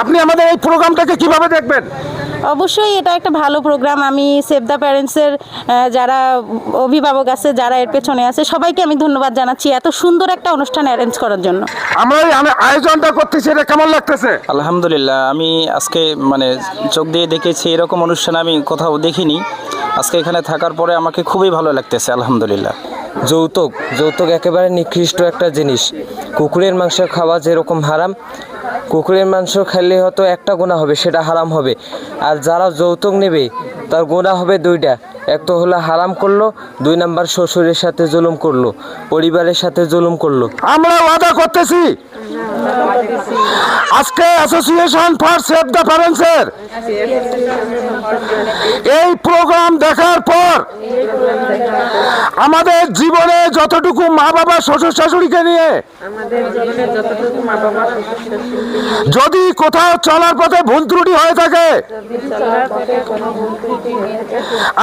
আপনি আমাদের এই প্রোগ্রামটাকে কীভাবে দেখবেন? অবশ্যই এটা একটা ভালো প্রোগ্রাম। আমি সেভ দ্য প্যারেন্টসের যারা অভিভাবক আছে যারা এর পেছনে আছে সবাইকে আমি ধন্যবাদ জানাচ্ছি এত সুন্দর একটা অনুষ্ঠান অ্যারেঞ্জ করার জন্য। আমরা এই আয়োজনটা করতেছি এটা কেমন লাগতেছে? আলহামদুলিল্লাহ আমি আজকে মানে চোখ দিয়ে দেখেছি এরকম অনুষ্ঠান আমি কোথাও দেখিনি। আজকে এখানে থাকার পরে আমাকে খুবই ভালো লাগতেছে আলহামদুলিল্লাহ। যৌতুক যৌতুক একেবারে নিকৃষ্ট একটা জিনিস। কুকুরের মাংস খাওয়া যেরকম হারাম কুকুরের মাংস খাইলে হয়তো একটা গোনা হবে, সেটা হারাম হবে। আর যারা যৌতুক নেবে, তার গোনা হবে দুইটা। এক তো হলো হারাম করল, দুই নাম্বার শ্বশুরের সাথে জুলুম করল, পরিবারের সাথে জুলুম করল। আমরা ওয়াদা করতেছি। আজকে অ্যাসোসিয়েশন ফর সেভ দ্য প্যারেন্টসের এই প্রোগ্রাম দেখার পর আমাদের জীবনে যতটুকু মা বাবা, শ্বশুর শাশুড়িকে নিয়ে যদি কোথাও চলার পথে ভুল ত্রুটি হয়ে থাকে,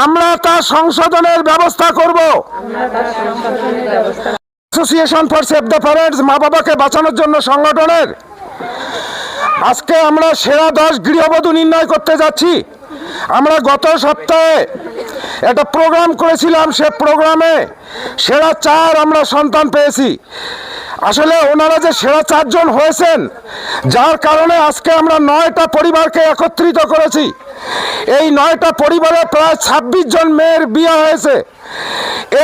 আমরা তা সংশোধনের ব্যবস্থা করব। Association for save the parents মা বাবাকে বাঁচানোর জন্য সংগঠনের। আজকে আমরা সেরা দশ গৃহবধূ নির্ণয় করতে যাচ্ছি। আমরা গত সপ্তাহে একটা প্রোগ্রাম করেছিলাম সে প্রোগ্রামে সেরা চার আমরা সন্তান পেয়েছি। আসলে ওনারা যে সেরা চারজন হয়েছেন, যার কারণে আজকে আমরা নয়টা পরিবারকে একত্রিত করেছি। এই নয়টা পরিবারে প্রায় ছাব্বিশ জন মেয়ের বিয়ে হয়েছে।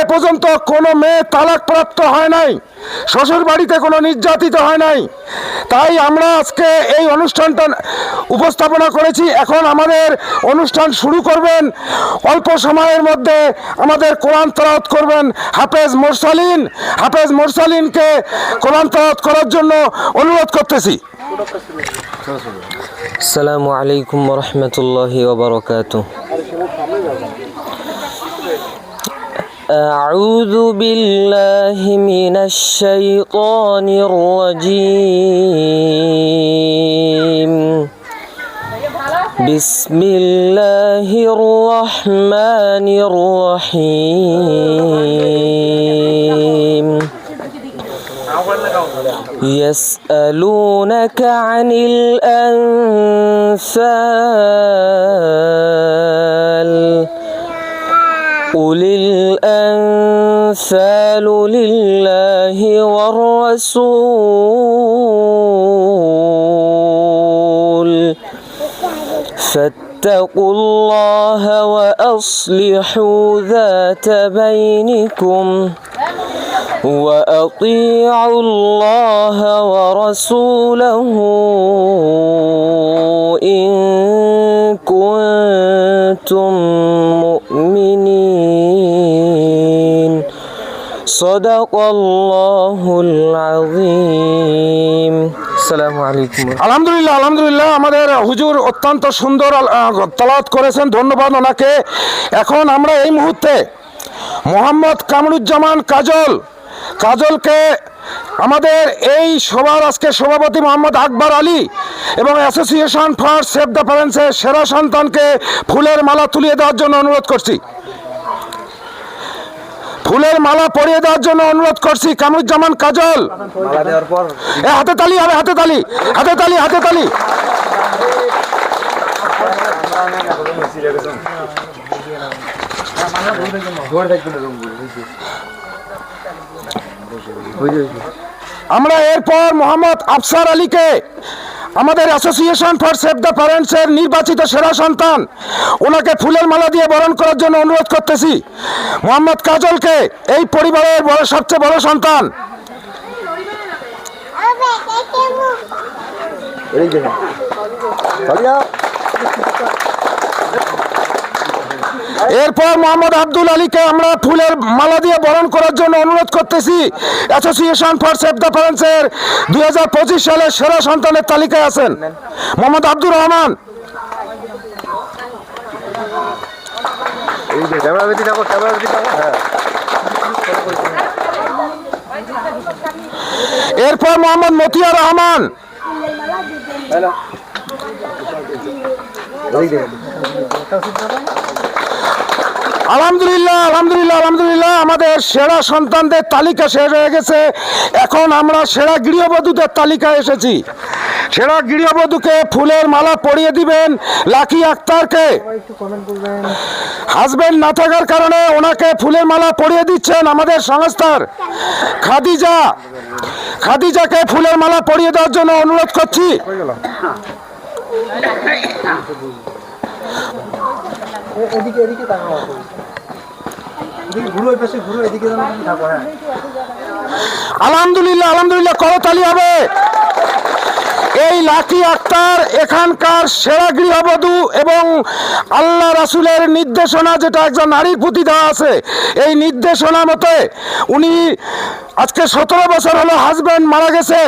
এ পর্যন্ত কোনো মেয়ে তালাকপ্রাপ্ত হয় নাই শ্বশুর বাড়িতে কোনো নির্যাতিত হয় নাই। তাই আমরা আজকে এই অনুষ্ঠানটা উপস্থাপনা করেছি। এখন আমাদের অনুষ্ঠান শুরু করবেন। অল্প সময়ের মধ্যে আমাদের কোরআন তরাত করবেন হাফেজ মোরসালিন হাফেজ মোরসালিনকে কোরআন তরাত করার জন্য অনুরোধ করতেছি আসসালামু আলাইকুম রহমতুল্লাহি ওবরকাতু أعوذ بالله من الشيطان الرجيم بسم الله الرحمن الرحيم يسألونك عن الأنفال قل الأنفال لله والرسول فاتقوا الله وأصلحوا ذات بينكم وأطيعوا الله ورسوله إن كنتم مؤمنين. صدق الله العظيم السلام عليكم আলহামদুলিল্লাহ আলহামদুলিল্লাহ আমাদের হুজুর অত্যন্ত সুন্দর তলাত করেছেন ধন্যবাদ ওনাকে এখন আমরা এই মুহূর্তে মোহাম্মদ কামরুজ্জামান কাজল কাজলকে আমাদের এই সভার আজকে সভাপতি মোহাম্মদ আকবর আলী এবং অ্যাসোসিয়েশন ফর সেভ দ্য প্যারেন্টসের সেরা সন্তানকে ফুলের মালা তুলিয়ে দেওয়ার জন্য অনুরোধ করছি ফুলের মালা পরিয়ে দেওয়ার জন্য অনুরোধ করছি কামরুজ্জামান কাজল। হাতে তালি হবে হাতে তালি হাতে তালি হাতে তালি। আমরা এরপর মোহাম্মদ আফসার আলীকে আমাদের অ্যাসোসিয়েশন ফর সেভ দ্য প্যারেন্টসের নির্বাচিত সেরা সন্তান ওনাকে ফুলের মালা দিয়ে বরণ করার জন্য অনুরোধ করতেছি মোহাম্মদ কাজলকে এই পরিবারের বড় সবচেয়ে বড় সন্তান এরপর মোহাম্মদ আব্দুল আলীকে আমরা ফুলের মালা দিয়ে বরণ করার জন্য অনুরোধ করতেছি। অ্যাসোসিয়েশন ফর সেভ দ্য প্যারেন্টসের দুই হাজার পঁচিশ সালের সেরা সন্তানের তালিকায় আছেন মোহাম্মদ আব্দুর রহমান। এরপর মোহাম্মদ মতিয়ার রহমান। আলহামদুলিল্লাহ আলহামদুলিল্লাহ আলহামদুলিল্লাহ। আমাদের সেরা সন্তানদের তালিকা শেষ হয়ে গেছে। এখন আমরা সেরা গৃহবধূদের তালিকায় এসেছি। সেরা গৃহবধূকে ফুলের মালা পরিয়ে দিবেন লাকি আক্তারকে। হাজবেন্ড না থাকার কারণে ওনাকে ফুলের মালা পরিয়ে দিচ্ছেন আমাদের সংস্থার খাদিজা। খাদিজাকে ফুলের মালা পরিয়ে দেওয়ার জন্য অনুরোধ করছি। এদিকে এদিকে তাকাও এদিকে ঘুরো পাশে ঘুরো এদিকে থাকো হ্যাঁ। আলহামদুলিল্লাহ আলহামদুলিল্লাহ করতালি হবে। এই লাকি আক্তার এখানকার সেরা গৃহবধূ এবং আল্লাহ রাসুলের নির্দেশনা যেটা একজন নারীর প্রতি দেওয়া আছে, এই নির্দেশনা মতে উনি আজকে সতেরো বছর হলো হাজব্যান্ড মারা গেছে।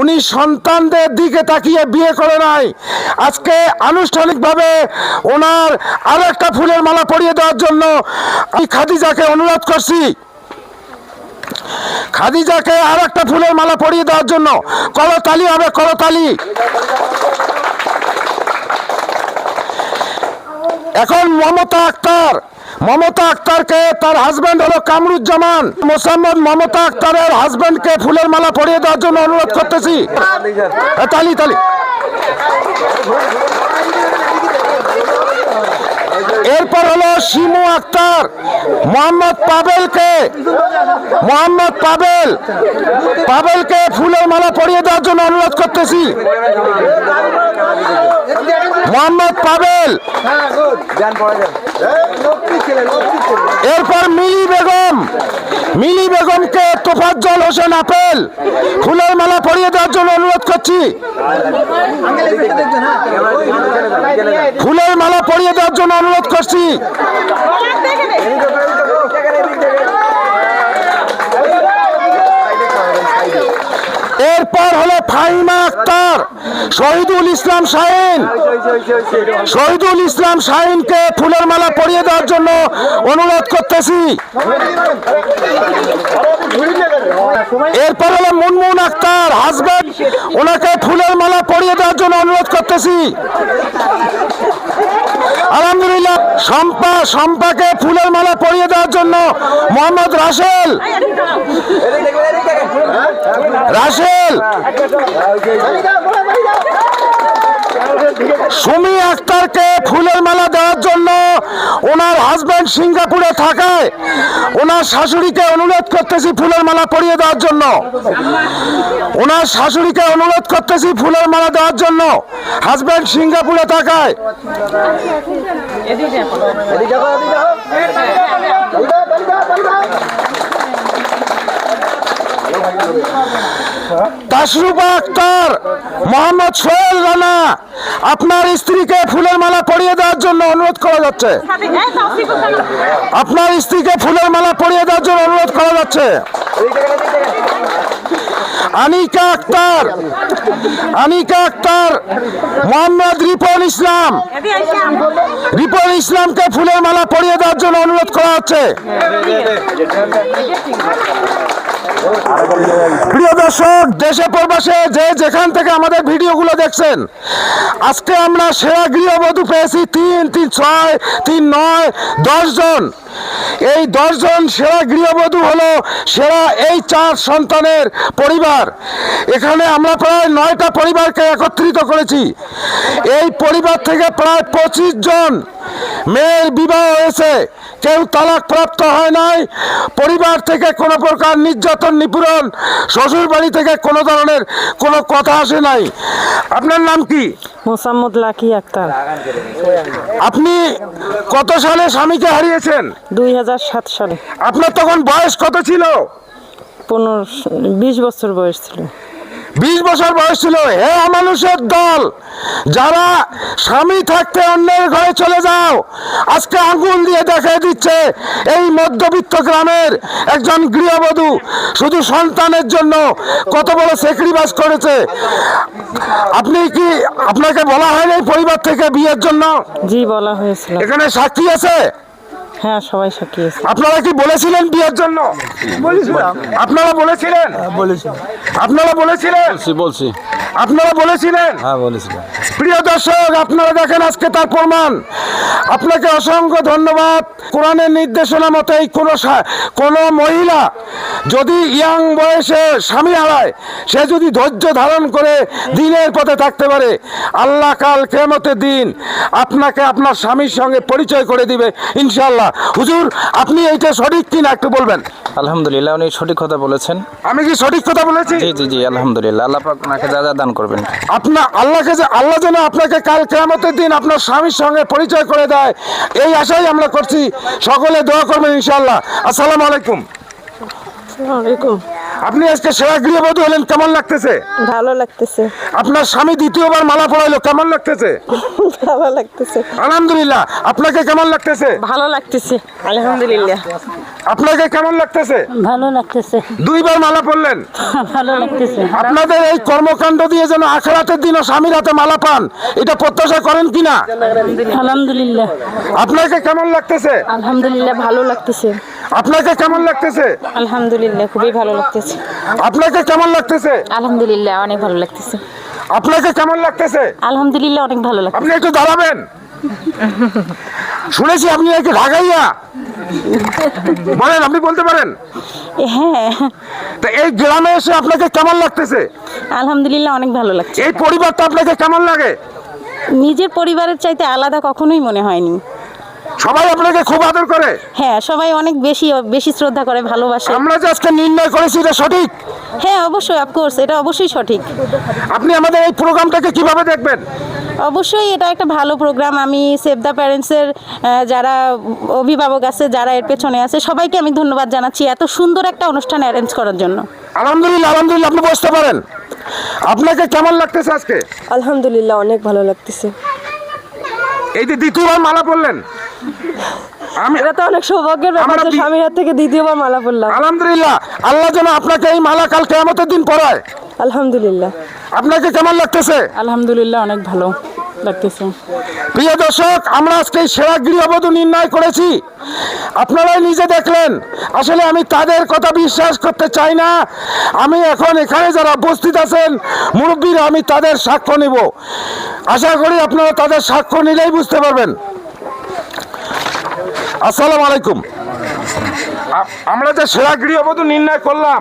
উনি সন্তানদের দিকে তাকিয়ে বিয়ে করে নাই। আজকে আনুষ্ঠানিকভাবে ওনার আরও একটা ফুলের মালা পরিয়ে দেওয়ার জন্য আমি খাদিজাকে অনুরোধ করছি। খাদিজাকে আর একটা ফুলের মালা পরিয়ে দেওয়ার জন্য করতালি হবে, করতালি। এখন মমতা আক্তার, মমতা আক্তারকে তার হাজবেন্ড হলো কামরুজ্জামান। মোসাম্মদ মমতা আক্তারের হাজবেন্ডকে ফুলের মালা পরিয়ে দেওয়ার জন্য অনুরোধ করতেছি। তালি তালি। এরপর হলো শিমু আক্তার, মোহাম্মদ পাবেলকে, মোহাম্মদ পাবেল, পাবেলকে ফুলের মালা পরিয়ে দেওয়ার জন্য অনুরোধ করতেছি। মোহাম্মদ পাবেল। লক্ষ্মী ছেলে লক্ষ্মী ছেলে। এরপর মিলি বেগম। মিলি বেগমকে তোফাজ্জল হোসেন আপেল। ফুলের মালা পরিয়ে দেওয়ার জন্য অনুরোধ করছি। হ্যাঁ ফুলের মালা পরিয়ে দেওয়ার জন্য অনুরোধ করছি। এরপর হলো ফাহিমা আক্তার, শহীদুল ইসলাম শাহিন। শহীদুল ইসলাম শাহিনকে ফুলের মালা পরিয়ে দেওয়ার জন্য অনুরোধ করতেছি। এরপর হলো মুনমুন আক্তার হাজব্যান্ড ওনাকে ফুলের মালা পরিয়ে দেওয়ার জন্য অনুরোধ করতেছি। আলহামদুলিল্লাহ শম্পা শম্পাকে ফুলের মালা পরিয়ে দেওয়ার জন্য মোহাম্মদ রাসেল। রাসেল! সুমি আক্তারকে ফুলের মালা দেওয়ার জন্য ওনার হাজব্যান্ড সিঙ্গাপুরে থাকায় ওনার শাশুড়িকে অনুরোধ করতেছি ফুলের মালা পরিয়ে দেওয়ার জন্য। ওনার শাশুড়িকে অনুরোধ করতেছি ফুলের মালা দেওয়ার জন্য। হাজব্যান্ড সিঙ্গাপুরে থাকায়। তাসরুবা আক্তার মোহাম্মদ সোহেল রানা আপনার স্ত্রীকে ফুলের মালা পরিয়ে দেওয়ার জন্য অনুরোধ করা যাচ্ছে। আপনার স্ত্রীকে ফুলের মালা পরিয়ে দেওয়ার জন্য অনুরোধ করা যাচ্ছে। আনিকা আক্তার আনিকা আক্তার, মোহাম্মদ রিপন ইসলাম। রিপন ইসলামকে ফুলের মালা পরিয়ে দেওয়ার জন্য অনুরোধ করা হচ্ছে। প্রিয় দর্শক, দেশে প্রবাসে যে যেখান থেকে আমাদের ভিডিওগুলো দেখছেন, আজকে আমরা সেরা গৃহবধূ পেয়েছি তিন তিন, ছয়, তিন, নয়, দশ জন। এই দশজন সেরা গৃহবধূ হলো সেরা এই চার সন্তানের পরিবার। এখানে আমরা প্রায় নয়টা পরিবারকে একত্রিত করেছি। এই পরিবার থেকে প্রায় পঁচিশ জন মেয়ের বিবাহ হয়েছে। কেউ তালাক প্রাপ্ত হয় নাই। পরিবার থেকে কোনো প্রকার নির্যাতন নিপীড়ন শ্বশুর বাড়ি থেকে কোনো ধরনের কোনো কথা আসে নাই। আপনার নাম কি? মোসাম্মদ লাকি আক্তার। আপনি কত সালে স্বামীকে হারিয়েছেন? দুই হাজার সাত সালে। আপনার তখন বয়স কত ছিল? পনেরো বিশ বছর বয়স ছিল। বিশ বছর বয়স ছিল হে অমানুষের দল। যারা স্বামী থাকতে অন্যের ঘরে চলে যাও আজকে আঙ্গুল দিয়ে দেখে দিচ্ছে এই মধ্যবিত্ত গ্রামের একজন গৃহবধূ। শুধু সন্তানের জন্য কত বড় সেক্রিফাইস করেছে। আপনি কি আপনাকে বলা হয়নি পরিবার থেকে বিয়ের জন্য? জি বলা হয়েছিল। এখানে সাক্ষী আছে? হ্যাঁ সবাই সাক্ষী আপনারা কি বলেছিলেন বিয়ের জন্য? বলেছিলাম। আপনারা বলেছিলেন? বলেছি আপনারা বলেছিলেন? বলছি আপনারা বলেছিলেন? হ্যাঁ বলেছিলাম। প্রিয় দর্শক আপনারা দেখেন আজকে তার প্রমাণ। আপনাকে অসংখ্য ধন্যবাদ। কোরআনের নির্দেশনা মতেই কোনো সা- কোনো মহিলা যদি ইয়াং বয়সে স্বামী হারায় সে যদি ধৈর্য ধারণ করে দিনের পথে থাকতে পারে আল্লাহ কাল কেমতের দিন আপনাকে আপনার স্বামীর সঙ্গে পরিচয় করে দিবে ইনশাল্লাহ হুজুর আপনি এইটা সঠিক কিনা একটু বলবেন? আলহামদুলিল্লাহ উনি সঠিক কথা বলেছেন। আমি কি সঠিক কথা বলেছি? জি জি জি আলহামদুলিল্লাহ আল্লাহ পাক ওনাকে যা যা দান করবেন। আপনার আল্লাহকে যে আল্লাহ যেন আপনাকে কাল কেয়ামতের দিন আপনার স্বামীর সঙ্গে পরিচয় করে দেয় এই আশাই আমরা করছি। সকলে দোয়া করবেন ইনশাআল্লাহ। আসসালামু আলাইকুম। ওয়ালাইকুম আপনি আজকে সেরা গৃহবধূ হলেন কেমন লাগতেছে? ভালো লাগতেছে। আপনার স্বামী দ্বিতীয়বার মালা পড়াইলো কেমন লাগতেছে? ভালো লাগতেছে। আলহামদুলিল্লাহ আপনাকে কেমন লাগতেছে? ভালো লাগতেছে আলহামদুলিল্লাহ। আপনাকে কেমন লাগতেছে? ভালো লাগতেছে। দুইবার মালা পড়লেন ভালো লাগতেছে। আপনাদের এই কর্মকাণ্ড দিয়ে যেন আখেরাতের দিনও স্বামীর হাতে মালা পান এটা প্রত্যাশা করেন কিনা? আলহামদুলিল্লাহ। আপনাকে কেমন লাগতেছে? আলহামদুলিল্লাহ ভালো লাগতেছে। আপনাকে কেমন লাগতেছে? আলহামদুলিল্লাহ খুবই ভালো লাগতেছে। আপনাকে কেমন লাগতেছে? আলহামদুলিল্লাহ অনেক ভালো লাগতেছে। আপনাকে কেমন লাগতেছে? আলহামদুলিল্লাহ অনেক ভালো লাগতেছে। আপনি একটু দাঁড়াবেন। শুনেছি আপনি নাকি ঢাকাইয়া। বলেন আপনি বলতে পারেন? হ্যাঁ। তা এই গ্রামে এসে আপনাকে কেমন লাগতেছে? আলহামদুলিল্লাহ অনেক ভালো লাগছে। এই পরিবারটা আপনাকে কেমন লাগে? নিজের পরিবারের চাইতে আলাদা কখনোই মনে হয়নি। সবাই আপনাকে খুব আদর করে। হ্যাঁ সবাই অনেক বেশি বেশি শ্রদ্ধা করে ভালোবাসে। আমরা যে আজকে নির্ণয় করেছি এটা সঠিক? হ্যাঁ অবশ্যই অফকোর্স এটা অবশ্যই সঠিক। আপনি আমাদের এই প্রোগ্রামটাকে কীভাবে দেখবেন? অবশ্যই এটা একটা ভালো প্রোগ্রাম। আমি সেভ দ্য প্যারেন্টসের যারা অভিভাবক আছে যারা এর পেছনে আছে সবাইকে আমি ধন্যবাদ জানাচ্ছি এত সুন্দর একটা অনুষ্ঠান অ্যারেঞ্জ করার জন্য। আলহামদুলিল্লাহ আলহামদুলিল্লাহ আপনি বসতে পারেন। আপনাকে কেমন লাগতেছে আজকে? আলহামদুলিল্লাহ অনেক ভালো লাগতেছে। এই যে দ্বিতীয়বার মালা পড়লেন আমি এটা তো অনেক সৌভাগ্যের ব্যাপার যে স্বামীর হাত থেকে দ্বিতীয়বার মালা পড়লাম। আলহামদুলিল্লাহ। আল্লাহ যেন আপনাকে এই মালা কাল কেয়ামতের দিন পড়ায় আলহামদুলিল্লাহ। আপনাকে কেমন লাগতেছে? আলহামদুলিল্লাহ অনেক ভালো লাগতেছে। প্রিয় দর্শক আমরা আজকে সেরা গৃহবধূ নির্ণয় করেছি। আপনারাই নিজে দেখলেন। আসলে আমি তাদের কথা বিশ্বাস করতে চাই না। আমি এখন এখানে যারা উপস্থিত আছেন মুরব্বীরা আমি তাদের সাক্ষ্য নিব। আশা করি আপনারা তাদের সাক্ষ্য নিলেই বুঝতে পারবেন। আসসালামু আলাইকুম। আমরা যে সেরা গৃহবধূ নির্ণয় করলাম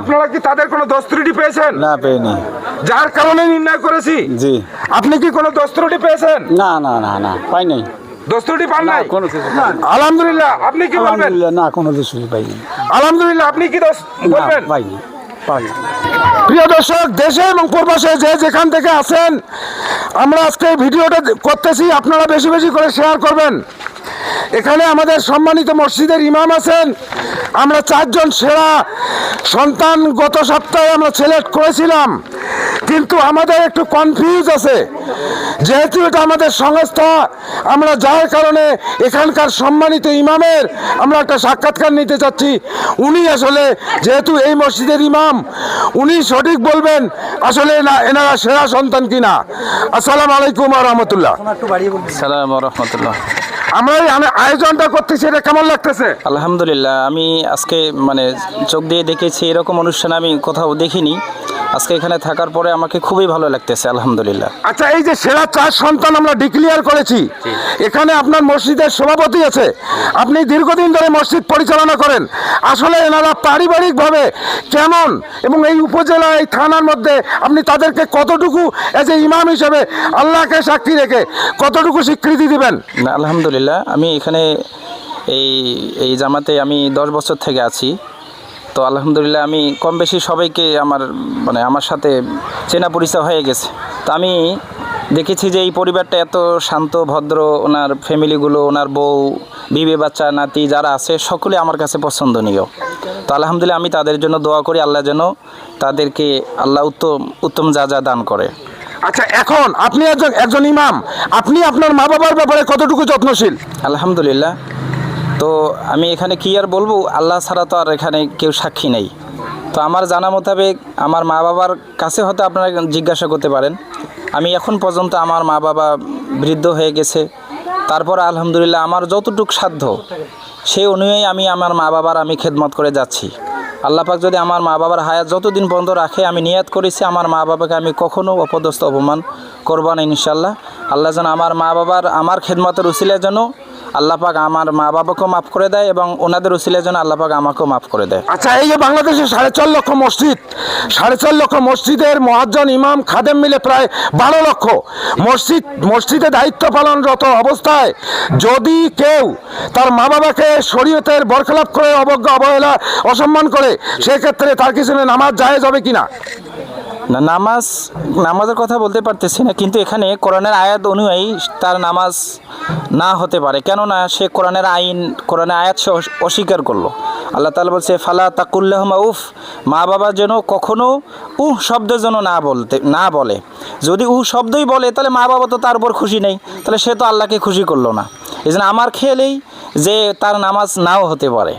আপনারা কি তাদের কোনো দোষ ত্রুটি পেয়েছেন? না পেয়নি। যার কারণে নির্ণয় করেছি? জি। আপনি কি কোনো দোষ ত্রুটি পেয়েছেন? না না না না পাই নাই দোষ ত্রুটি পান নাই? কোনো আলহামদুলিল্লাহ আপনি কি বলবেন? না কোনো পাইনি। আলহামদুলিল্লাহ আপনি কি দোষ বলবেন? পাইনি প্রিয় দর্শক দেশে এবং প্রবাসে যে যেখান থেকে আছেন আমরা আজকে ভিডিওটা করতেছি আপনারা বেশি বেশি করে শেয়ার করবেন। এখানে আমাদের সম্মানিত মসজিদের ইমাম আছেন। আমরা চারজন সেরা সন্তান গত সপ্তাহে আমরা সিলেক্ট করেছিলাম। কিন্তু আমাদের একটু কনফিউজ আছে। যেহেতু এটা আমাদের সংস্থা আমরা যার কারণে এখানকার সম্মানিত ইমামের আমরা একটা সাক্ষাৎকার নিতে চাচ্ছি। উনি আসলে যেহেতু এই মসজিদের ইমাম উনি সঠিক বলবেন আসলে না এনারা সেরা সন্তান কিনা। আসসালামু আলাইকুম রহমতুল্লাহ। একটু বাড়িয়ে বলবেন সালাম রহমতুল্লাহ। আমরা আয়োজনটা করতেছি এটা কেমন লাগতেছে? আলহামদুলিল্লাহ আমি আজকে মানে চোখ দিয়ে দেখেছি এরকম অনুষ্ঠান আমি কোথাও দেখিনি। আজকে এখানে থাকার পরে আমাকে খুবই ভালো লাগতেছে আলহামদুলিল্লাহ। আচ্ছা এই যে সেরা চার সন্তান আমরা ডিক্লিয়ার করেছি এখানে আপনার মসজিদের সভাপতি আছে। আপনি দীর্ঘদিন ধরে মসজিদ পরিচালনা করেন। আসলে এনারা পারিবারিকভাবে কেমন এবং এই উপজেলা এই থানার মধ্যে আপনি তাদেরকে কতটুকু এজ এ ইমাম হিসেবে আল্লাহকে সাক্ষী রেখে কতটুকু স্বীকৃতি দিবেন? না আলহামদুলিল্লাহ। আমি এখানে এই এই জামাতে আমি দশ বছর থেকে আছি। তো আলহামদুলিল্লাহ আমি কম বেশি সবাইকে আমার মানে আমার সাথে চেনা পরিচয় হয়ে গেছে। তো আমি দেখেছি যে এই পরিবারটা এত শান্ত, ভদ্র, ওনার ফ্যামিলিগুলো, ওনার বউ, বিবে, বাচ্চা, নাতি যারা আছে, সকলে আমার কাছে পছন্দনীয়। তো আলহামদুলিল্লাহ আমি তাদের জন্য দোয়া করি, আল্লাহ যেন তাদেরকে আল্লাহ উত্তম উত্তম যা যা দান করে। আচ্ছা এখন আপনি একজন একজন ইমাম, আপনি আপনার মা বাবার ব্যাপারে কতটুকু যত্নশীল? আলহামদুলিল্লাহ। তো আমি এখানে কি আর বলব? আল্লাহ ছাড়া তো আর এখানে কেউ সাক্ষী নেই। তো আমার জানা মোতাবেক আমার মা বাবার কাছে হয়তো আপনারা জিজ্ঞাসা করতে পারেন। আমি এখন পর্যন্ত আমার মা বাবা বৃদ্ধ হয়ে গেছে। তারপর আলহামদুলিল্লাহ আমার যতটুকু সাধ্য, সেই অনুযায়ী আমি আমার মা বাবার আমি খেদমত করে যাচ্ছি। আল্লাহ পাক যদি আমার মা বাবার হায়াত যতদিন বন্ধ রাখে, আমি নিয়াত করেছি, আমার মা বাবাকে আমি কখনও অপদস্থ, অপমান করব না ইনশাল্লাহ আল্লাহ যেন আমার মা বাবার, আমার খেদমতের উচিলের যেন আল্লাহ পাক আমার মা বাবাকেও মাফ করে দেয় এবং ওনাদের উসিলে যেন আল্লাহ পাক আমাকেও মাফ করে দেয়। আচ্ছা এই যে বাংলাদেশে সাড়ে চার লক্ষ মসজিদ, সাড়ে চার লক্ষ মসজিদের মহাজন ইমাম খাদেম মিলে প্রায় বারো লক্ষ। মসজিদ, মসজিদে দায়িত্ব পালনরত অবস্থায় যদি কেউ তার মা বাবাকে শরীয়তের বরখলাপ করে অবজ্ঞা, অবহেলা, অসম্মান করে, সেক্ষেত্রে তার কিছু নামাজ জায়েজ হবে কিনা? না, নামাজ, নামাজের কথা বলতে পারতেছি না, কিন্তু এখানে কোরআনের আয়াত অনুযায়ী তার নামাজ না হতে পারে। কেননা সে কোরআনের আইন, কোরআনের আয়াত সে অস্বীকার করল। আল্লাহ তালা বলছে, ফালা তাকুল্লাহমা উফ, মা বাবা যেন কখনো উহ শব্দের জন্য না বলতে, না বলে। যদি উহ শব্দই বলে, তাহলে মা বাবা তো তার উপর খুশি নেই, তাহলে সে তো আল্লাহকে খুশি করল না। এই আমার খেয়ালেই যে তার নামাজ নাও হতে পারে।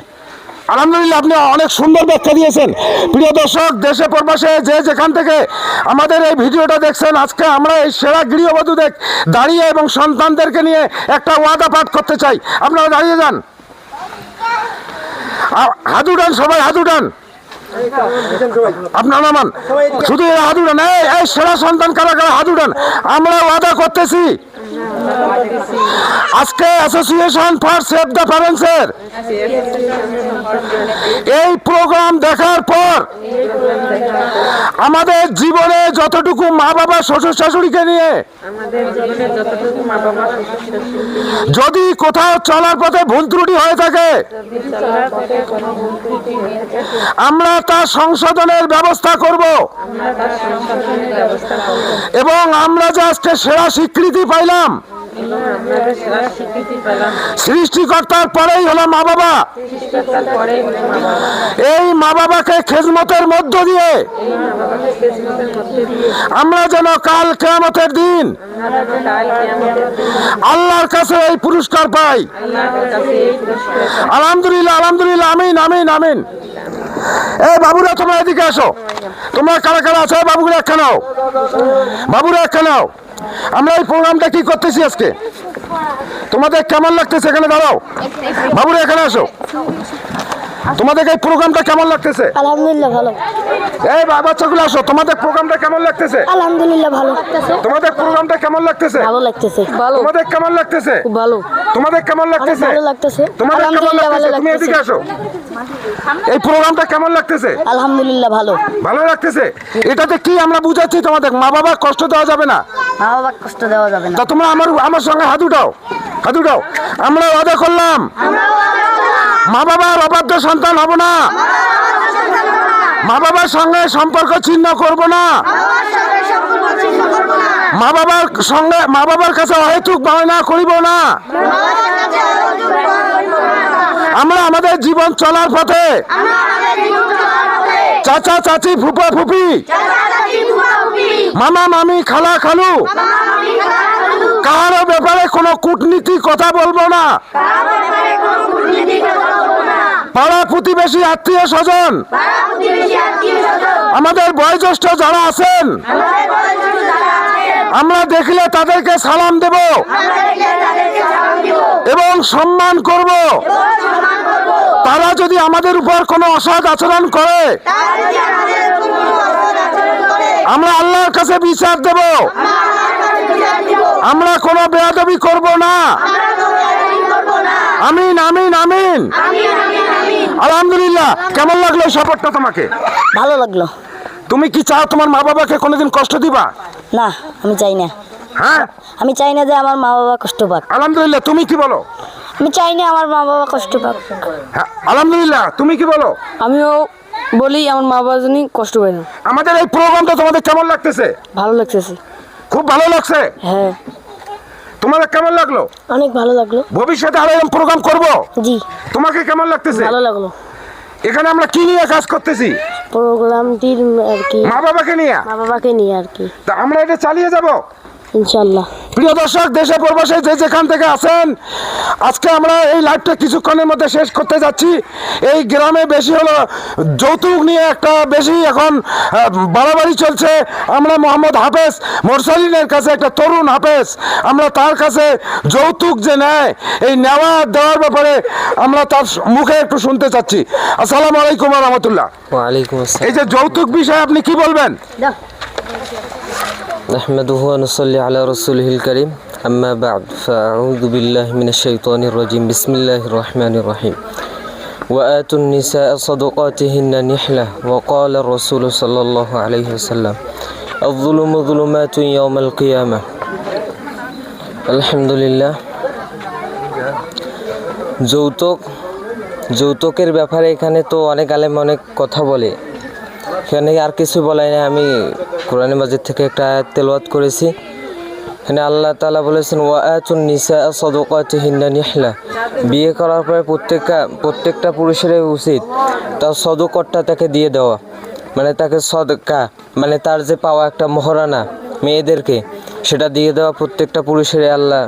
আলহামদুলিল্লাহ, আপনি অনেক সুন্দর ব্যাখ্যা দিয়েছেন। প্রিয় দর্শক, দেশে প্রবাসে যে যেখান থেকে আমাদের এই ভিডিওটা দেখছেন, আজকে আমরা এই সেরা গৃহবধূদের দাঁড়িয়ে এবং সন্তানদেরকে নিয়ে একটা ওয়াদা পাঠ করতে চাই। আপনারা দাঁড়িয়ে যান। হাত সবাই হাদুডান আপনার নামান। শুধু এরা হাত এই এই সেরা সন্তান কারা কারা উঠান আমরা ওয়াদা করতেছি। আজকে অ্যাসোসিয়েশন ফর সেভ দ্য প্যারেন্টসের এই প্রোগ্রাম দেখার পর আমাদের জীবনে যতটুকু মা বাবা শ্বশুর শাশুড়িকে নিয়ে যদি কোথাও চলার পথে ভুল ত্রুটি হয়ে থাকে আমরা তা সংশোধনের ব্যবস্থা করব। এবং আমরা যে আজকে সেরা স্বীকৃতি পাইলাম সৃষ্টিকর্তার পরেই হলো মা বাবা। এই মা বাবাকে খেজমতের মধ্য দিয়ে আমরা যেন কাল কেয়ামতের দিন আল্লাহর কাছে এই পুরস্কার পাই। আলহামদুলিল্লাহ আলহামদুলিল্লাহ, আমিন আমিন আমিন। এই বাবুরা, তোমরা এদিকে আসো। তোমরা কারা কারা আছো? বাবুরা একটা নাও বাবুরা একটা নাও আমরা এই প্রোগ্রামটা কি করতেছি আজকে? তোমাদের কেমন লাগতেছে? এখানে দাঁড়াও। বাবুরা, এখানে আসো। তোমাদের এই প্রোগ্রামটা কেমন লাগতেছে? আলহামদুলিল্লাহ ভালো। এই বাচ্চাগুলো আসো তোমাদের প্রোগ্রামটা কেমন লাগতেছে? আলহামদুলিল্লাহ ভালো লাগতেছে। তোমাদের প্রোগ্রামটা কেমন লাগতেছে? ভালো লাগতেছে। ভালো। তোমাদের কেমন লাগতেছে? খুব ভালো। তোমাদের কেমন লাগতেছে? ভালো লাগতেছে। তোমাদের কেমন লাগতেছে? তুমি এদিকে আসো। এই প্রোগ্রামটা কেমন লাগতেছে? আলহামদুলিল্লাহ ভালো। ভালো লাগতেছে? এটাতে কি আমরা বুঝাচ্ছি তোমাদের? মা বাবা কষ্ট দেওয়া যাবে না? মা বাবা কষ্ট দেওয়া যাবে না। তা তোমরা আমার আমার সঙ্গে হাত উঠাও হাত উঠাও। আমরা ওয়াদা করলাম। আমরা ওয়াদা করলাম। মা বাবার অবাধ্য সন্তান হব না। মা বাবার সঙ্গে সম্পর্ক ছিন্ন করব না। মা বাবার সঙ্গে মা বাবার কাছে অহেতুক বায়না করিব না। আমরা আমাদের জীবন চলার পথে। চাচা, চাচি ফুপা ফুপি মামা, মামি, খালা, খালু। কারও ব্যাপারে কোনো কূটনীতি কথা বলব না। পাড়া প্রতিবেশী আত্মীয় স্বজন। আমাদের বয়োজ্যেষ্ঠ যারা আছেন আমরা দেখলে তাদেরকে সালাম দেব এবং সম্মান করব। তারা যদি আমাদের উপর কোনো অসৎ আচরণ করে আমরা আল্লাহর কাছে বিচার দেব। আমরা কোনো বেয়াদবি করব না। আমিন। আমিন আমিন। আলহামদুলিল্লাহ। কেমন লাগল এই শপথটা তোমাকে? ভালো লাগল। তুমি কি চাও তোমার মা বাবাকে কোনোদিন কষ্ট দিবা? না আমি চাই না। হ্যাঁ? আমি চাই না যে আমার মা বাবা কষ্ট পাক। আলহামদুলিল্লাহ তুমি কি বলো? আমি চাই না আমার মা বাবা কষ্ট পাক। হ্যাঁ আলহামদুলিল্লাহ তুমি কি বলো? আমিও বলি আমার মা বাবা জন্য কষ্ট পাই না। আমাদের এই প্রোগ্রামটা তোমাদের কেমন লাগতেছে? ভালো লাগতেছে। খুব ভালো লাগছে? হ্যাঁ। তোমাদের কেমন লাগল? অনেক ভালো লাগল। ভবিষ্যতে আরও এরকম প্রোগ্রাম করব? জি। তোমাকে কেমন লাগতেছে? ভালো লাগল। এখানে আমরা কি নিয়ে কাজ করতেছি? প্রোগ্রামটির আর কি। মা বাবাকে নিয়ে? মা বাবাকে নিয়ে আর কি। তো আমরা এটা চালিয়ে যাব? ইনশাল্লাহ প্রিয় দর্শক দেশে প্রবাসে যে যেখান থেকে আছেন আজকে আমরা এই লাইভটা কিছুক্ষণের মধ্যে শেষ করতে যাচ্ছি। এই গ্রামে বেশি হলো যৌতুক নিয়ে একটা বেশি এখন বাড়াবাড়ি চলছে। আমরা মোহাম্মদ হাফেজ মোরসালিনের কাছে একটা তরুণ হাফেজ আমরা তার কাছে যৌতুক যে নেয় এই নেওয়া দেওয়ার ব্যাপারে আমরা তার মুখে একটু শুনতে চাচ্ছি। আসসালামু আলাইকুম রহমতুল্লাহ। এই যে যৌতুক বিষয়ে আপনি কি বলবেন? نحمده ونصلي على رسوله الكريم أما بعد فأعوذ بالله من الشيطان الرجيم بسم الله الرحمن الرحيم وآتوا النساء صدقاتهن نحلة وقال الرسول صلى الله عليه وسلم الظلم ظلمات يوم القيامة الحمد لله যৌতুক যৌতুকের ব্যাপারে এখানে তো অনেক আলেম অনেক কথা বলে এখানে আর কিছু বলাই না আমি কোরআন মাজিদ থেকে একটা আয়াত তেলাওয়াত করেছি। এখানে আল্লাহ তালা বলেছেন, ওয়াআতুন নিসা সাদকাতিহিন্না নিহলা। বিয়ে করার পরে প্রত্যেকটা প্রত্যেকটা পুরুষেরই উচিত তার সদকরটা তাকে দিয়ে দেওয়া। মানে তাকে সদকা মানে তার যে পাওয়া একটা মহারানা মেয়েদেরকে, সেটা দিয়ে দেওয়া প্রত্যেকটা পুরুষেরই আল্লাহ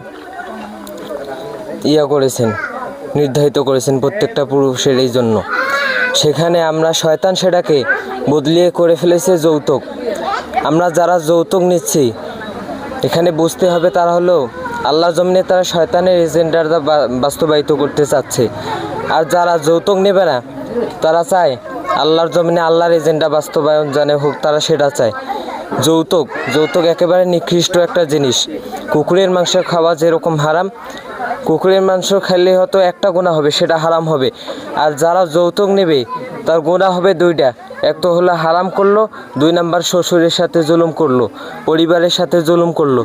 ইয়া করেছেন, নির্ধারিত করেছেন প্রত্যেকটা পুরুষের এই জন্য। সেখানে আমরা শয়তান সেটাকে বদলিয়ে করে ফেলেছে যৌতুক। আমরা যারা যৌতুক নিচ্ছি, এখানে বুঝতে হবে তারা হলো আল্লাহ জমিনে তারা শয়তানের এজেন্ডাটা বাস্তবায়িত করতে চাচ্ছে। আর যারা যৌতুক নেবে না, তারা চায় আল্লাহর জমিনে আল্লাহর এজেন্ডা বাস্তবায়ন জানে হোক, তারা সেটা চায়। যৌতুক যৌতুক একেবারে নিকৃষ্ট একটা জিনিস। কুকুরের মাংস খাওয়া যেরকম হারাম কুকুরের মাংস খেলে হয়তো একটা গোনা হবে, সেটা হারাম হবে। আর যারা যৌতুক নেবে, তার গোনা হবে দুইটা। এক তো হলো হারাম করল, দুই নাম্বার শ্বশুরের সাথে জুলুম করল, পরিবারের সাথে জুলুম করল।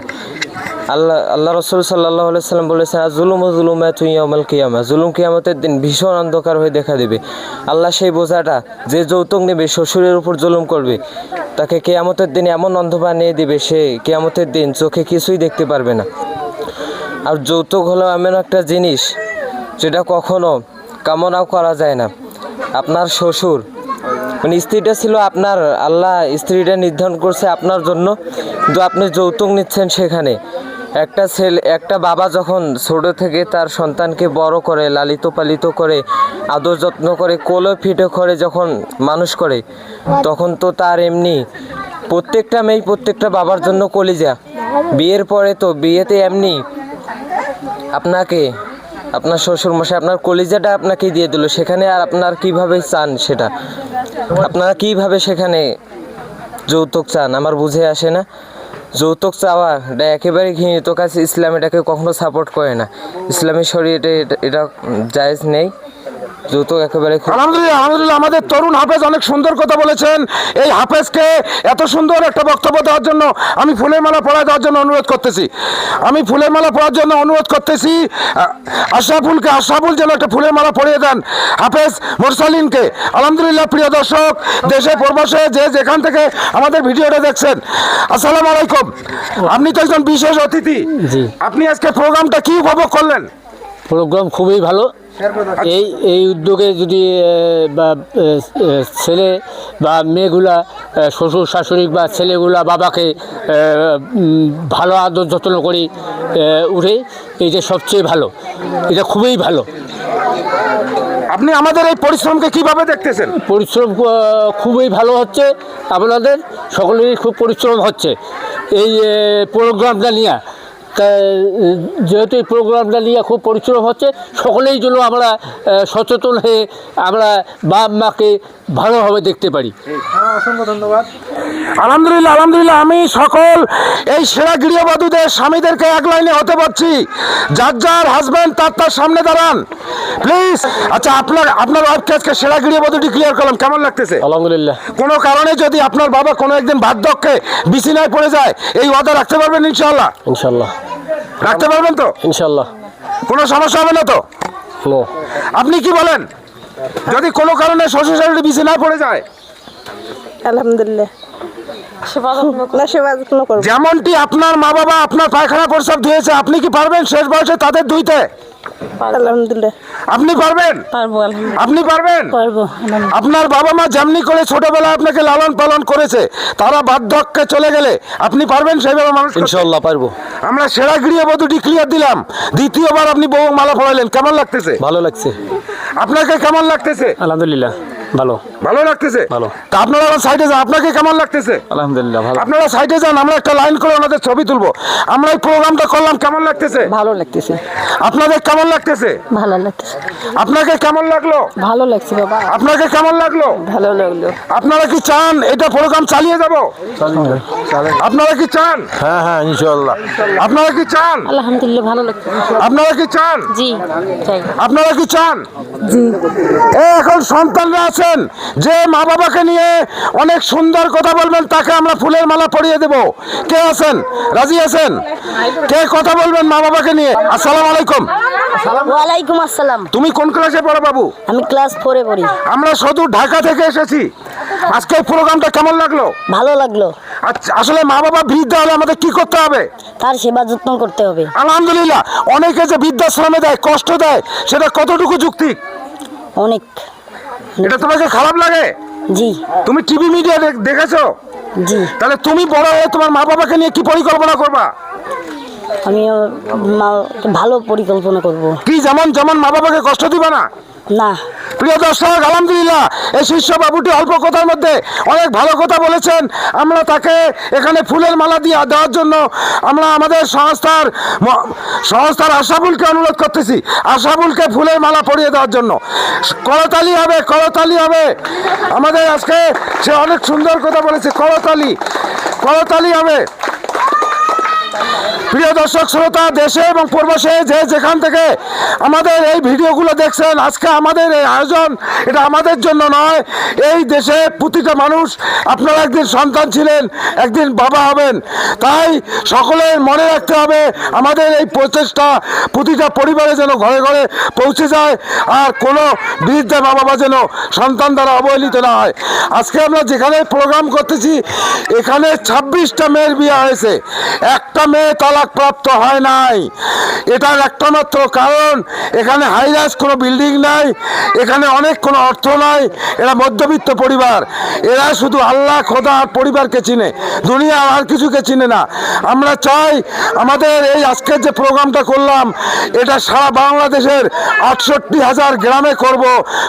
আল্লাহ আল্লাহ রসুল সাল্লাহ সাল্লাম বলেছেন জুলুম ও জুলুম তুই অমাল কিয়ামা। জুলুম কিয়ামতের দিন ভীষণ অন্ধকার হয়ে দেখা দেবে। আল্লাহ সেই বোঝাটা, যে যৌতুক নেবে, শ্বশুরের উপর জুলুম করবে, তাকে কেয়ামতের দিন এমন অন্ধ বানিয়ে দেবে, সে কেয়ামতের দিন চোখে কিছুই দেখতে পারবে না। আর যৌতুক হলো এমন একটা জিনিস যেটা কখনো কামনাও করা যায় না। আপনার শ্বশুর মানে স্ত্রীটা ছিল আপনার, আল্লাহ স্ত্রীটা নির্ধারণ করছে আপনার জন্য। কিন্তু আপনি যৌতুক নিচ্ছেন সেখানে। একটা ছেলে, একটা বাবা যখন ছোট থেকে তার সন্তানকে বড় করে, লালিত পালিত করে, আদর যত্ন করে, কোলে ফিটে করে যখন মানুষ করে, তখন তো তার এমনি প্রত্যেকটা মেয়ে প্রত্যেকটা বাবার জন্য কলিজা। বিয়ের পরে তো বিয়েতে এমনি আপনাকে, আপনার শ্বশুর মশাই আপনার কলিজাটা আপনাকে দিয়ে দিল, সেখানে আর আপনার কীভাবে চান সেটা? আপনারা কীভাবে সেখানে যৌতুক চান? আমার বুঝে আসে না। যৌতুক চাওয়া, এটা একেবারে ঘৃণিত কাজ। ইসলাম এটাকে কখনো সাপোর্ট করে না। ইসলামী শরীরে এটা জায়েজ নেই। যৌতুক একেবারে আলহামদুলিল্লাহ আলহামদুলিল্লাহ। আমাদের তরুণ হাফেজ অনেক সুন্দর কথা বলেছেন। এই হাফেজকে এত সুন্দর একটা বক্তব্য দেওয়ার জন্য আমি ফুলের মালা পড়ায় দেওয়ার জন্য অনুরোধ করতেছি। আমি ফুলের মালা পড়ার জন্য অনুরোধ করতেছি। আশরাফুলকে আশরাফুল যেন একটা ফুলের মালা পরিয়ে দেন। হাফেজ মোরসালিনকে আলহামদুলিল্লাহ প্রিয় দর্শক দেশে প্রবাসে যে যেখান থেকে আমাদের ভিডিওটা দেখছেন আসসালামু আলাইকুম। আপনি তো একজন বিশেষ অতিথি। আপনি আজকে প্রোগ্রামটা কি উপভোগ করলেন? প্রোগ্রাম খুবই ভালো। এই এই উদ্যোগে যদি বা ছেলে বা মেয়েগুলা শ্বশুর শাশুড়ি বা ছেলেগুলা বাবাকে ভালো আদর যত্ন করে উঠে এই যে সবচেয়ে ভালো এটা খুবই ভালো। আপনি আমাদের এই পরিশ্রমকে কীভাবে দেখতেছেন? পরিশ্রম খুবই ভালো হচ্ছে আপনাদের সকলেরই খুব পরিশ্রম হচ্ছে। এই প্রোগ্রামটা নিয়ে তা, যেহেতু এই প্রোগ্রামটা নিয়ে খুব পরিশ্রম হচ্ছে সকলেই জন্য আমরা সচেতন হয়ে আমরা বাপ মাকে ভালোভাবে দেখতে পারি। হ্যাঁ অসংখ্য ধন্যবাদ। আলহামদুলিল্লাহ আলহামদুলিল্লাহ আমি সকল এই সেরা গৃহবধূদের স্বামীদেরকে এক লাইনে হতে পারছি যার যার হাজব্যান্ড তার তার সামনে দাঁড়ান। প্লিজ আচ্ছা আপনার আপনার ওয়াইফকে আজকে সেরা গৃহবধূটি ক্লিয়ার করলাম কেমন লাগতেছে? আলহামদুলিল্লাহ। কোনো কারণে যদি আপনার বাবা কোনো একদিন বার্ধক্যে বিছিনায় পড়ে যায় এই ওয়াদা রাখতে পারবেন ইনশাল্লাহ ইনশাল্লাহ রাখতে পারবেন তো? ইনশাল্লাহ কোনো সমস্যা হবে না তো? আপনি কি বলেন? যদি কোনো কারণে শ্বশুর শাশুড়ি না পড়ে যায়? আলহামদুলিল্লাহ। যেমনটি আপনার মা বাবা আপনার পায়খানা প্রস্রাব ধুয়েছে আপনি কি পারবেন শেষ বয়সে তাদের ধুইতে আলহামদুলিল্লাহ। আপনি পারবেন? পারব আপনি পারবেন? পারব আপনার বাবা মা যেমনি করে ছোটবেলায় আপনাকে লালন পালন করেছে তারা বার্ধক্যে চলে গেলে আপনি পারবেন সেইভাবে মানুষ ইনশাল্লাহ পারব। আমরা সেরা গৃহবধূটি ক্লিয়ার দিলাম দ্বিতীয়বার আপনি বউ মালা পড়াইলেন কেমন লাগতেছে? ভালো লাগছে। আপনাকে কেমন লাগতেছে? আলহামদুলিল্লাহ। ভালো। ভালো লাগতেছে? ভালো। তা আপনারা সাইডে যান আপনাকে কেমন লাগতেছে? আলহামদুলিল্লাহ ভালো। আপনারা সাইডে যান আমরা একটা লাইন করে ওনাদের ছবি তুলবো। আমরা এই প্রোগ্রামটা করলাম কেমন লাগতেছে? ভালো লাগতেছে। আপনাদের কেমন লাগতেছে? ভালো লাগতেছে। আপনাকে কেমন লাগল? ভালো লাগছে বাবা। আপনাকে কেমন লাগল? ভালো লাগল। আপনারা কি চান? এটা প্রোগ্রাম চালিয়ে যাব? আপনারা কি চান? হ্যাঁ হ্যাঁ ইনশাল্লাহ আপনারা কি চান? আলহামদুলিল্লাহ ভালো লাগছে। আপনারা কি চান? জি আপনারা কি চান? এ এখন সন্তানরা আছেন যে মা বাবাকে নিয়ে অনেক সুন্দর কথা বলবেন তাকে আমরা ফুলের মালা পরিয়ে দেব। কে আছেন? রাজি আছেন? কে কথা বলবেন মা বাবাকে নিয়ে? আসসালাম আলাইকুম। ওয়ালাইকুম আসসালাম। তুমি কোন ক্লাসে পড়ো বাবু? আমি ক্লাস ফোরে পড়ি। আমরা শুধু ঢাকা থেকে এসেছি। আজকে এই প্রোগ্রামটা কেমন লাগল? ভালো লাগল। আচ্ছা, আসলে মা বাবা বৃদ্ধ হলে আমাদের কি করতে হবে? তার সেবা যত্ন করতে হবে। আলহামদুলিল্লাহ অনেকে যে বৃদ্ধাশ্রমে দেয় কষ্ট দেয় সেটা কতটুকু যুক্তি? অনেক। এটা তোমাকে খারাপ লাগে? জি। তুমি টিভি মিডিয়া দেখেছ? জি। তাহলে তুমি বড় হয়ে তোমার মা বাবাকে নিয়ে কি পরিকল্পনা করবা? আমি মা- ভালো পরিকল্পনা করব। কি যেমন যেমন মা বাবাকে কষ্ট দিবা না না। প্রিয় দর্শক, আলহামদুলিল্লাহ, এই শিষ্য বাবুটি অল্প কথার মধ্যে অনেক ভালো কথা বলেছেন। আমরা তাকে এখানে ফুলের মালা দিয়ে দেওয়ার জন্য আমরা আমাদের সংস্থার সংস্থার আশাবুলকে অনুরোধ করতেছি আশাবুলকে ফুলের মালা পরিয়ে দেওয়ার জন্য। করতালি হবে করতালি হবে। আমাদের আজকে সে অনেক সুন্দর কথা বলেছে, করতালি করতালি হবে। প্রিয় দর্শক, শ্রোতা, দেশে এবং প্রবাসে যে যেখান থেকে আমাদের এই ভিডিওগুলো দেখছেন, আজকে আমাদের এই আয়োজন, এটা আমাদের জন্য নয়, এই দেশে প্রতিটা মানুষ, আপনারা একদিন সন্তান ছিলেন, একদিন বাবা হবেন। তাই সকলের মনে রাখতে হবে, আমাদের এই প্রচেষ্টা প্রতিটা পরিবারে যেন ঘরে ঘরে পৌঁছে যায়, আর কোনো বৃদ্ধা মা বাবা যেন সন্তান দ্বারা অবহেলিত না হয়। আজকে আমরা যেখানে প্রোগ্রাম করতেছি, এখানে ছাব্বিশটা মেয়ের বিয়ে হয়েছে। একটা মেয়ে তালাক প্রাপ্ত হয় নাই। এটার একটা মাত্র কারণ, এখানে হাইরাস কোনো বিল্ডিং নাই, এখানে অনেক কোনো অর্থ নাই, এরা মধ্যবিত্ত পরিবার। এরা শুধু আল্লাহ, খোদা আর পরিবারকে চিনে। দুনিয়া আর কিছুকে চিনে না। আমরা চাই আমাদের এই আজকের যে প্রোগ্রামটা করলাম, এটা সারা বাংলাদেশের আটষট্টি হাজার গ্রামে করব।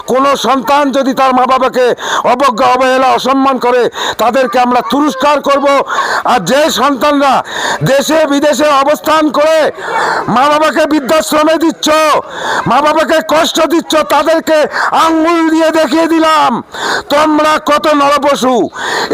কোনো সন্তান যদি তার মা বাবাকে অবজ্ঞা, অবহেলা, অসম্মান করে, তাদেরকে আমরা তুরস্কার করব। আর যে সন্তানরা দেশে বিদেশে অবস্থান করে মা বাবাকে বৃদ্ধাশ্রমে দিচ্ছ, মা বাবাকে কষ্ট দিচ্ছ, তাদেরকে আঙ্গুল দিয়ে দেখিয়ে দিলাম, তোমরা কত নরপশু।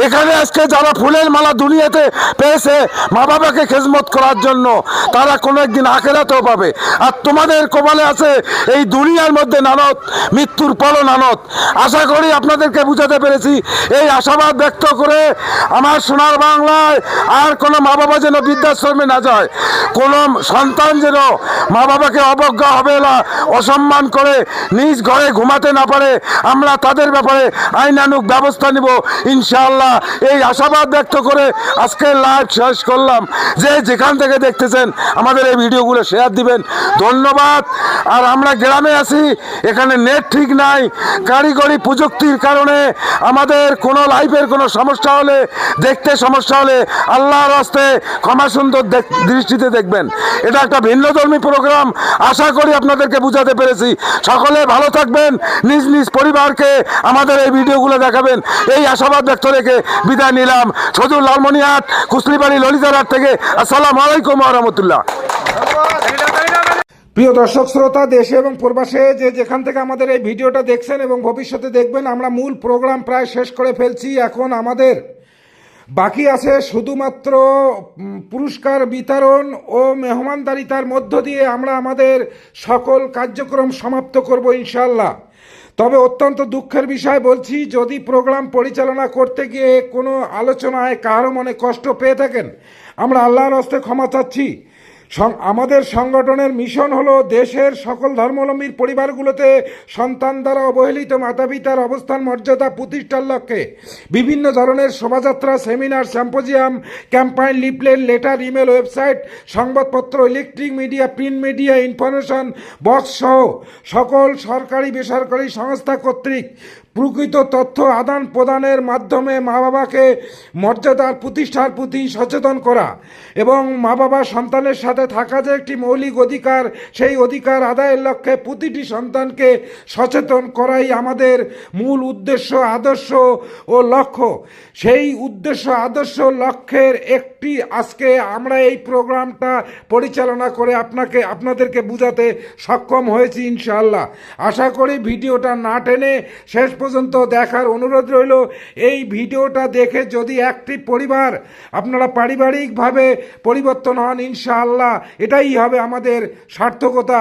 এখানে আজকে যারা ফুলের মালা দুনিয়াতে পেয়েছে, মা বাবাকে খেজমত করার জন্য, তারা কোনো একদিন আখেরাতেও পাবে। আর তোমাদের কপালে আছে এই দুনিয়ার মধ্যে নানত, মৃত্যুর পরও নানত। আশা করি আপনাদেরকে বুঝাতে পেরেছি। এই আশাবাদ ব্যক্ত করে আমার সোনার বাংলায় আর কোনো মা বাবা যেন বৃদ্ধাশ্রমে না যায়। কোনো সন্তান যেন মা বাবাকে অবজ্ঞা হবে না, অসম্মান করে নিজ ঘরে ঘুমাতে না পারে, আমরা তাদের ব্যাপারে আইনানুক ব্যবস্থা নিব। ইনশাআল্লাহ এই আশাবাদ ব্যক্ত করে আজকে লাইভ শেষ করলাম। যে যেখান থেকে দেখতেছেন আমাদের এই ভিডিওগুলো শেয়ার দিবেন, ধন্যবাদ। আর আমরা গ্রামে আছি, এখানে নেট ঠিক নাই কারিগরি প্রযুক্তির কারণে আমাদের কোনো লাইফের কোনো সমস্যা হলে, দেখতে সমস্যা হলে আল্লাহর হস্তে ক্ষমা সুন্দর দেখ- দৃষ্টিতে দেখবেন। এটা একটা ভিন্নধর্মী প্রোগ্রাম আশা করি আপনাদেরকে বুঝাতে পেরেছি। সকলে ভালো থাকবেন। নিজ নিজ পরিবারকে আমাদের এই ভিডিওগুলো দেখাবেন। এই আশাবাদ ব্যক্ত রেখে বিদায় নিলাম। সজুর লালমনিহাট কুসলিবাড়ি ললিতারহাট থেকে আসসালামু আলাইকুম রহমতুল্লাহ। প্রিয় দর্শক, শ্রোতা, দেশে এবং প্রবাসে যে যেখান থেকে আমাদের এই ভিডিওটা দেখছেন এবং ভবিষ্যতে দেখবেন, আমরা মূল প্রোগ্রাম প্রায় শেষ করে ফেলছি। এখন আমাদের বাকি আছে শুধুমাত্র পুরস্কার বিতরণ ও মেহমানদারিতার মধ্য দিয়ে আমরা আমাদের সকল কার্যক্রম সমাপ্ত করব ইনশাল্লাহ তবে অত্যন্ত দুঃখের বিষয় বলছি, যদি প্রোগ্রাম পরিচালনা করতে গিয়ে কোনো আলোচনায় কারও মনে কষ্ট পেয়ে থাকেন, আমরা আল্লাহর হস্তে ক্ষমা চাচ্ছি। আমাদের সংগঠনের মিশন হলো দেশের সকল ধর্মাবলম্বীর পরিবারগুলোতে সন্তান দ্বারা অবহেলিত মাতা পিতার অবস্থান, মর্যাদা, প্রতিষ্ঠার লক্ষ্যে। বিভিন্ন ধরনের শোভাযাত্রা, seminar symposium campaign leaflet letter email website সংবাদপত্র electric media print media information box সহ সকল সরকারি, বেসরকারি সংস্থা কর্তৃক প্রকৃত তথ্য আদান প্রদানের মাধ্যমে মা বাবাকে মর্যাদার প্রতিষ্ঠার প্রতি সচেতন করা এবং মা বাবা সন্তানের সাথে থাকা যে একটি মৌলিক অধিকার, সেই অধিকার আদায়ের লক্ষ্যে প্রতিটি সন্তানকে সচেতন করাই আমাদের মূল উদ্দেশ্য, আদর্শ ও লক্ষ্য। সেই উদ্দেশ্য, আদর্শ লক্ষ্যের একটি আজকে আমরা এই প্রোগ্রামটা পরিচালনা করে আপনাকে, আপনাদেরকে বুঝাতে সক্ষম হয়েছি ইনশাআল্লাহ। আশা করি ভিডিওটা না টেনে শেষ পর্যন্ত দেখার অনুরোধ রইল। এই ভিডিওটা দেখে যদি একটি পরিবার আপনারা পারিবারিকভাবে পরিবর্তন হন, ইনশাআল্লাহ এটাই হবে আমাদের সার্থকতা।